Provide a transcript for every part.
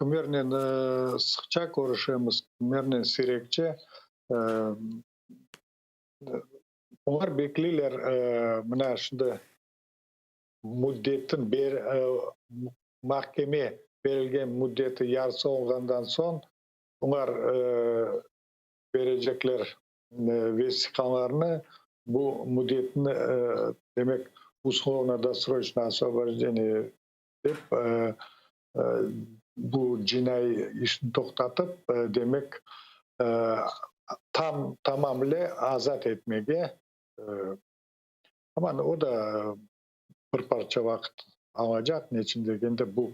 кимернен э, сыкча көрүшөбүз кимернен сирекче олар бекилейлер э, мына ушундай муддеттин бер махкеме берилген муддети ярсы болгондан соң уңар бережеклер весикаларны бул муддетин демек условно досрочное освобождение деп bu cinayi işini toxtatıp e, demek e, tam tamamıyla azat etmeye e, ama o da bir parça vakit alacak. Niçin degende bu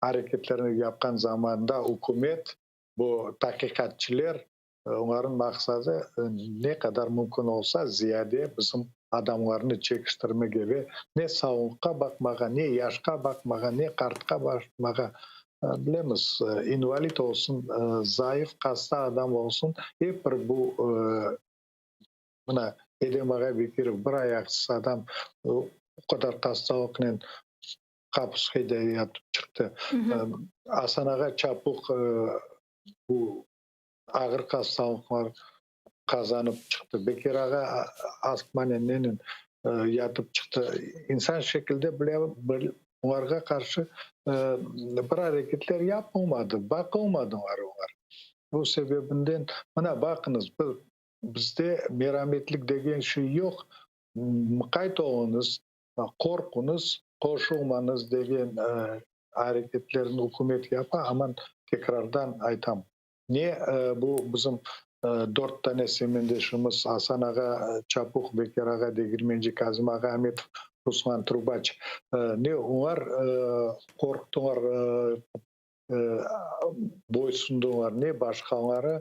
hareketlerini yapkan zamanda hükümet bu tahkikatçiler onların maksadı ne kadar mümkün olsa ziyade bizim adamlarını çekiştirme gibi ne savunka bakmaga, ne yaşka bakmaga, ne kartka bakmaga билемиз инвалид болсун зайыф каста адам болсун эп бир бул мына эдем агай бекиров бир аяксыз адам о кадар касталык менен капускайда ятып чыкты асан ага чапук бул агыр касталык казанып чыкты бекер ага астманен менен ятып чыкты инсан шекилде буларга каршы бир аракеттер япылмады бакылмады олар бул себебинен мына бакыңыз бизде мераметлик деген шүй жок кайтоңуңуз коркуңуз кошулмаңыз деген аракеттерин өкмөт япа аман текрардан айтам. Эмне бул биздин дорттан семендешибиз асан ага чапук бекер ага дегирменчи казым агамедов руслан трубач эмне уңар корктуңар бойсундуңар эмне башкалары